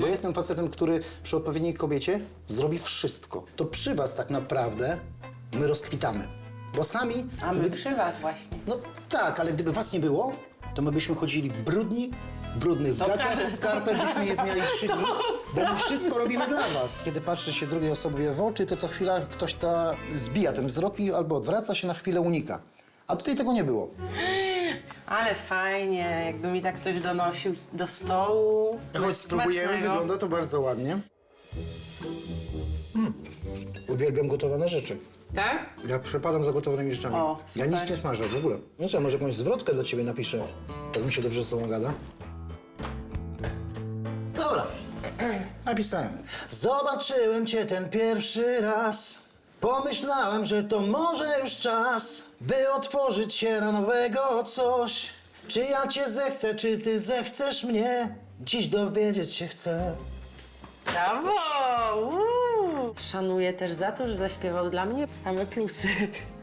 Ja jestem facetem, który przy odpowiedniej kobiecie zrobi wszystko. To przy was tak naprawdę my rozkwitamy. Bo sami... A my przy was właśnie. No tak, ale gdyby was nie było, to my byśmy chodzili brudni, w brudnych To gaciach, prawda. skarpet byśmy je zmiali trzy dni, bo my wszystko robimy dla was. Kiedy patrzy się drugiej osobie w oczy, to co chwila ktoś ta zbija ten wzrok i albo odwraca się, na chwilę unika. A tutaj tego nie było. Ale fajnie, jakby mi tak ktoś donosił do stołu. Choć spróbujemy, Smacznego. wygląda to bardzo ładnie. Mm. Uwielbiam gotowane rzeczy. Tak? Ja przepadam za gotowanymi rzeczami. O, ja super. nic nie smażę w ogóle. No co, może jakąś zwrotkę dla ciebie napiszę, tak mi się dobrze z tobą gada. Dobra, napisałem. Zobaczyłem cię ten pierwszy raz. Pomyślałem, że to może już czas, by otworzyć się na nowego coś. Czy ja cię zechcę, czy ty zechcesz mnie? Dziś dowiedzieć się chcę. Brawo! Uuu. Szanuję też za to, że zaśpiewał dla mnie same plusy.